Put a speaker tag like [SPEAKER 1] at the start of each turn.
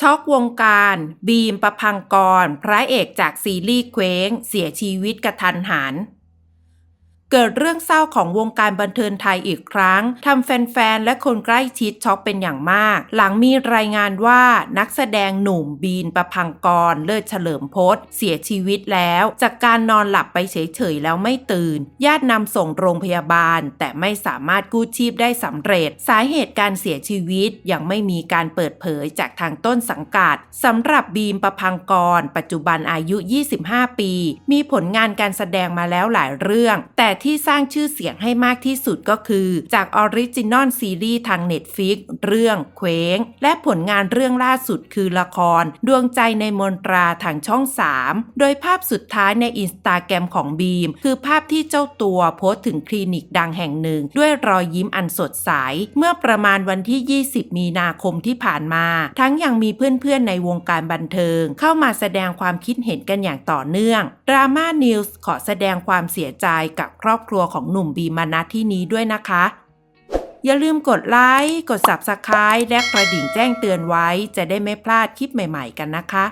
[SPEAKER 1] ช็อกวงการ บีมประพังกร พระเอกจากซีรีส์เคว้ง เสียชีวิตกระทันหัน เกิดเรื่องเศร้าของวงการบันเทิงไทยอีกครั้งทำแฟนๆ และคนใกล้ชิดช็อกเป็นอย่างมาก หลังมีรายงานว่านักแสดงหนุ่มบีนประพังกร เลิศเฉลิมพศเสียชีวิตแล้ว จากการนอนหลับไปเฉยๆ แล้วไม่ตื่น ญาตินำส่งโรงพยาบาล แต่ไม่สามารถกู้ชีพได้สำเร็จ สาเหตุการเสียชีวิตยังไม่มีการเปิดเผยจากทางต้นสังกัดสำหรับบีมประพังกร ปัจจุบันอายุ 25 ปี มีผลงานการแสดงมาแล้วหลายเรื่อง แต่ที่สร้างชื่อเสียงให้มากที่สุดก็คือ จากออริจินอลซีรีส์ทาง Netflix เรื่องเคว้ง และผลงานเรื่องล่าสุดคือละคร ดวงใจในมนตราทางช่อง 3 โดยภาพสุดท้ายในอินสตาแกรมของบีม คือภาพที่เจ้าตัวโพสต์ถึงคลินิกดังแห่งหนึ่ง ด้วยรอยยิ้มอันสดใส เมื่อประมาณวันที่ 20 มีนาคมที่ผ่านมา ทั้งยังมีเพื่อนๆในวงการบันเทิง เข้ามาแสดงความคิดเห็นกันอย่างต่อเนื่องดราม่านิวส์ขอแสดงความเสียใจกับครอบครัวของหนุ่มบีมานัดที่นี้ด้วยนะคะ อย่าลืมกดไลค์ กด Subscribe และกระดิ่งแจ้งเตือนไว้ จะได้ไม่พลาดคลิปใหม่ ๆ กันนะคะ